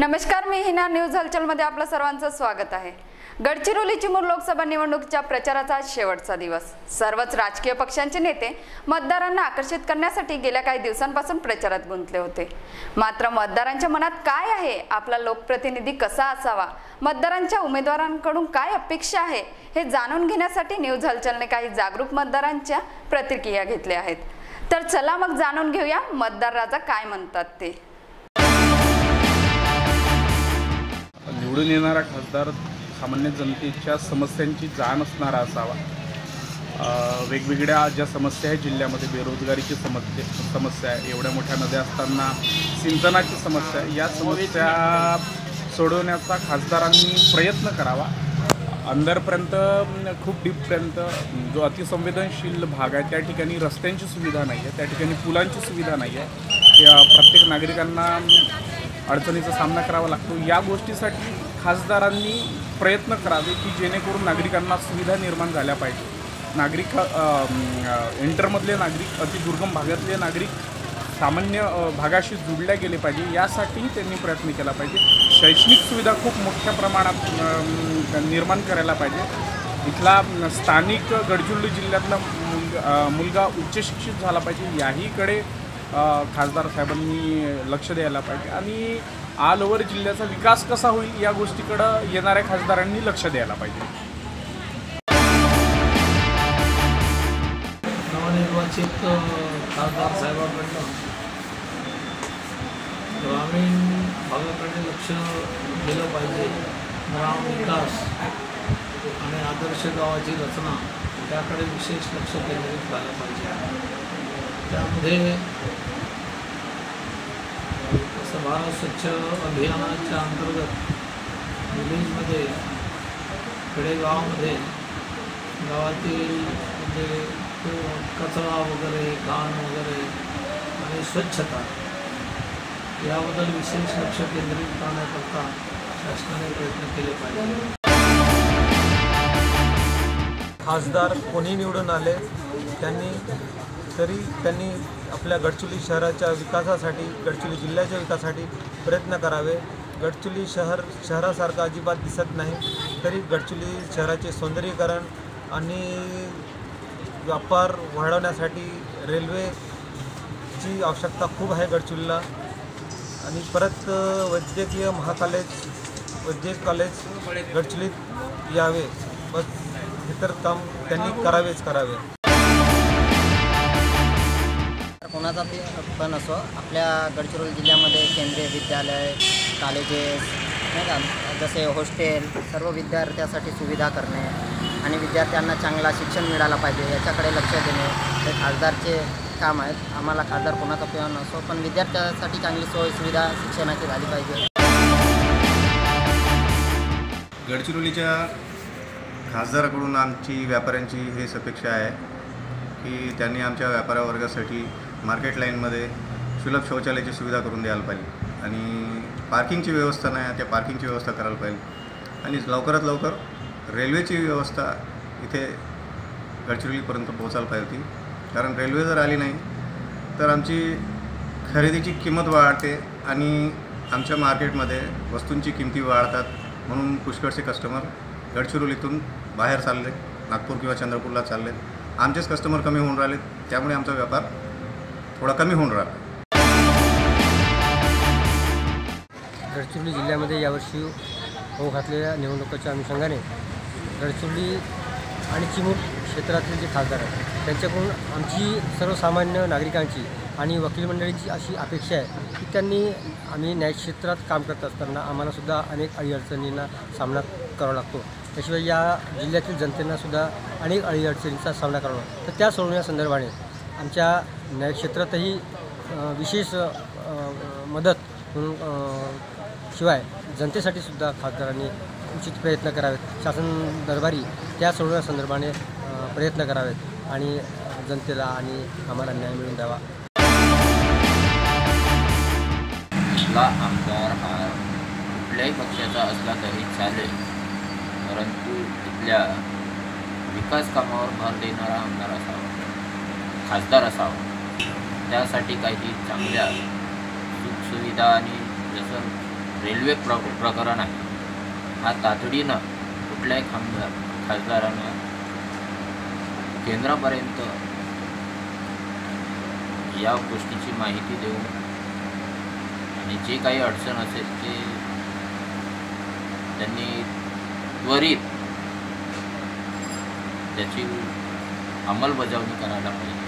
नमस्कार मी हिना न्यूज हलचलमध्ये आपलं सर्वांचं स्वागत आहे. गडचिरोली चिमूर लोकसभा निवडणुकीच्या प्रचाराचा आज शेवटचा दिवस. सर्वच राजकीय पक्षांचे नेते मतदारांना आकर्षित करण्यासाठी गेल्या काही दिवसांपासून प्रचारात गुंतले होते. मात्र मतदारांच्या मनात काय आहे? आपला लोकप्रतिनिधी कसा असावा? मतदारांच्या उमेदवारांकडून काय अपेक्षा आहे? हे जाणून घेण्यासाठी न्यूज हलचलने काही जागरूक मतदारांच्या प्रतिक्रिया घेतल्या आहेत. तर चला मग जाणून घेऊया मतदार राजा काय म्हणतात ते. निवडून येणारा खासदार सामान्य जनतेच्या समस्यांची जाण असणारा असावा. वेगवेगळ्या ज्या समस्या आहेत जिल्ह्यामध्ये बेरोजगारीची समस्या समस्या आहे एवढ्या मोठ्या नद्या असताना सिंचनाची समस्या आहे. या समस्या सोडवण्याचा खासदारांनी प्रयत्न करावा. अंदरपर्यंत खूप डीपपर्यंत जो अतिसंवेदनशील भाग आहे त्या ठिकाणी रस्त्यांची सुविधा नाही आहे त्या ठिकाणी पुलांची सुविधा नाही आहे. या प्रत्येक नागरिकांना अडचणीचा सामना करावा लागतो. या गोष्टीसाठी खासदारांनी प्रयत्न करावे की जेणेकरून नागरिकांना सुविधा निर्माण झाल्या पाहिजे. नागरिक इंटरमधले नागरिक अतिदुर्गम भागातले नागरिक सामान्य भागाशी जोडल्या गेले पाहिजे यासाठी त्यांनी प्रयत्न केला पाहिजे. शैक्षणिक सुविधा खूप मोठ्या प्रमाणात निर्माण करायला पाहिजे. इथला स्थानिक गडचिरोली जिल्ह्यातला मुलगा मुलगा उच्च शिक्षित झाला पाहिजे. याहीकडे खासदार साहेबांनी लक्ष द्यायला पाहिजे. आणि ऑल ओव्हर जिल्ह्याचा विकास कसा होईल या गोष्टीकडं येणाऱ्या खासदारांनी लक्ष द्यायला पाहिजे. नवनिर्वाचित खासदार साहेबांकडनं ग्रामीण भागाकडे लक्ष दिलं पाहिजे. ग्राम विकास आणि आदर्श गावाची रचना त्याकडे विशेष लक्ष केंद्रित झालं पाहिजे. त्यामध्ये भारत स्वच्छ अभियानाच्या अंतर्गत विलेजमध्ये खेडेगावामध्ये गावातील म्हणजे कचरा वगैरे घाण वगैरे आणि स्वच्छता याबद्दल विशेष लक्ष केंद्रित करण्याकरता शासनाने प्रयत्न केले पाहिजे. खासदार कोणी निवडून आले? त्यांनी तरी त्यांनी आपल्या गडचिरोली शहराच्या विकासासाठी गडचिरोली जिल्ह्याच्या विकासासाठी प्रयत्न करावे. गडचिरोली शहर शहरासारखं अजिबात दिसत नाही तरी गडचिरोली शहराचे सौंदर्यीकरण आणि व्यापार वाढवण्यासाठी रेल्वेची आवश्यकता खूप आहे गडचिरोलीला. आणि परत वैद्यकीय महाकॉलेज वैद्यकीय कॉलेज गडचिरोलीत यावे. बस हे तर काम त्यांनी करावेच करावे. कोणाचा ते पण असो आपल्या गडचिरोली जिल्ह्यामध्ये केंद्रीय विद्यालय कॉलेजेस नाही का? जसे हॉस्टेल सर्व विद्यार्थ्यासाठी सुविधा करणे आणि विद्यार्थ्यांना चांगला शिक्षण मिळालं पाहिजे याच्याकडे लक्ष देणे हे खासदारचे काम आहेत. आम्हाला खासदार कोणाचा पण असो पण विद्यार्थ्यासाठी चांगली सोय सुविधा शिक्षणाची झाली पाहिजे. गडचिरोलीच्या खासदाराकडून आमची व्यापाऱ्यांची हेच अपेक्षा आहे की त्यांनी आमच्या व्यापाऱ्या वर्गासाठी मार्केट लाईनमध्ये सुलभ शौचालयाची सुविधा करून द्यायला पाहिजे. आणि पार्किंगची व्यवस्था नाही त्या पार्किंगची व्यवस्था करायला पाहिजे. आणि लवकरात लवकर रेल्वेची व्यवस्था इथे गडचिरोलीपर्यंत पोहोचायला पाहिजे होती. कारण रेल्वे जर आली नाही तर आमची खरेदीची किंमत वाढते आणि आमच्या मार्केटमध्ये वस्तूंची किमती वाढतात. म्हणून पुष्कळचे कस्टमर गडचिरोलीतून बाहेर चालले नागपूर किंवा चंद्रपूरला चालले. आमचेच कस्टमर कमी होऊन राहिले त्यामुळे आमचा व्यापार थोडा कमी होऊन राहिला. गडचिरोली जिल्ह्यामध्ये यावर्षी होऊ घातलेल्या निवडणुकीच्या अनुषंगाने गडचिरोली आणि चिमूर क्षेत्रातील जे खासदार आहेत त्यांच्याकडून आमची सर्वसामान्य नागरिकांची आणि वकील मंडळींची अशी अपेक्षा आहे की त्यांनी आम्ही न्यायक्षेत्रात काम करत असताना आम्हालासुद्धा अनेक अडीअडचणींना सामना करावा लागतो. त्याशिवाय या जिल्ह्यातील जनतेनासुद्धा अनेक अडीअडचणींचा सामना करावा लागतो. तर त्या सोडवण्यासंदर्भाने आमच्या न्यायक्षेत्रातही क्षेत्रातही विशेष मदत म्हणून शिवाय जनतेसाठी सुद्धा खासदारांनी उचित प्रयत्न करावेत. शासन दरबारी त्या सोडवण्यासंदर्भाने प्रयत्न करावेत आणि जनतेला आणि आम्हाला न्याय मिळवून द्यावा. आपला आमदार हा कुठल्याही पक्षाचा असला तरी चालेल. परंतु तिथल्या विकास कामावर भर देणारा आमदार असावा खासदार असावं. त्यासाठी काही चांगल्या सुखसुविधा आणि जसं रेल्वे प्र प्रकरण आहे हा तातडीनं कुठल्याही खासदार खासदारानं केंद्रापर्यंत या गोष्टीची माहिती देऊन आणि जे काही अडचण असेल ते त्यांनी त्वरित त्याची अंमलबजावणी करायला पाहिजे.